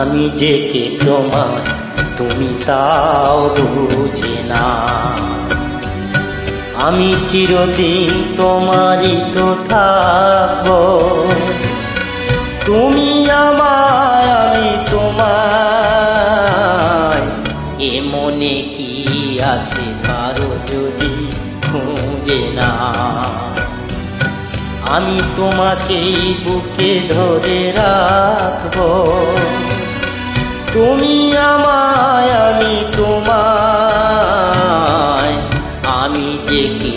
আমি যে কে তোমায়, তুমি তাও বুঝে না। আমি চিরদিন তোমারই তো থাকব। তুমি আমায়, আমি তোমায়। এ মনে কি আছে কারও যদি খুঁজে না? আমি তোমাকেই বুকে ধরে রাখব। তুমি আমায় আমি তোমায়। আমি যে কি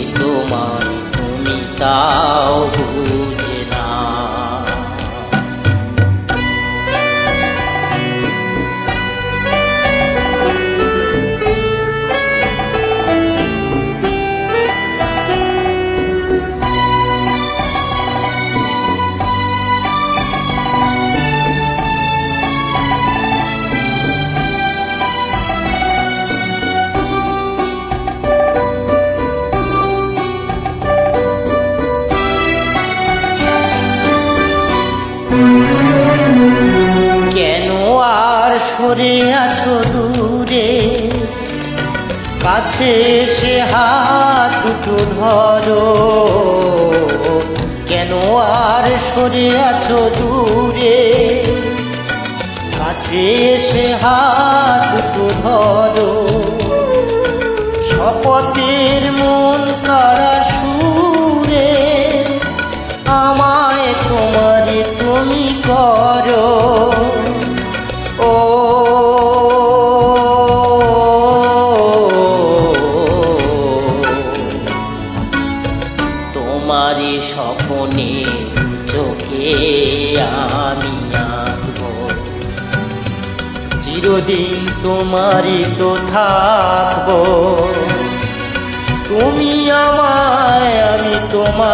সরে আছো দূরে। কাছে এসে হাত দুটো ধরো। কেন আর সরে আছো দূরে? কাছে এসে হাত দুটো ধরো। শপথের মন কারা তোমারই স্বপনে চোখে আমি আঁকবো। চিরদিন তোমারই তো থাকব। তুমি আমায়, আমি তোমায়,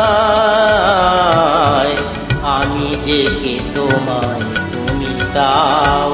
আমি যে কে তোমায় তুমি তাও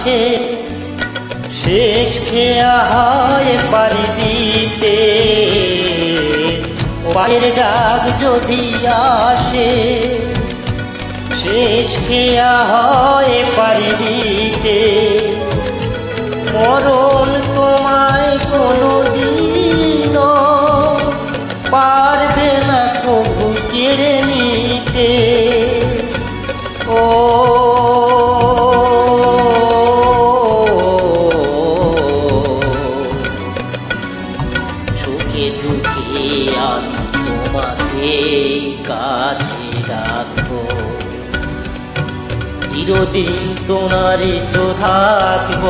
আসে শেষ খেয়া হয় পারি দিতে পায়ের ডাক যদি আসে, শেষ খেয়া হয় পারি দিতে মরণ তোমায় কোনো কাছে রাখব। চিরদিন তোমারই তো থাকব।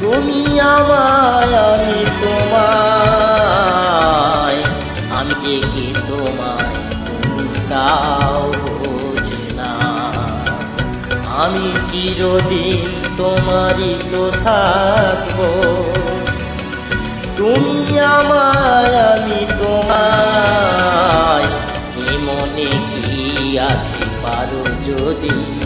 তুমি আমায়, আমি তোমায়, আমি যে কি তোমায় তুমি তাও বোঝে না। আমি চিরদিন তোমারই তো থাকব। তুমি আমায়, আমি তোমায় কি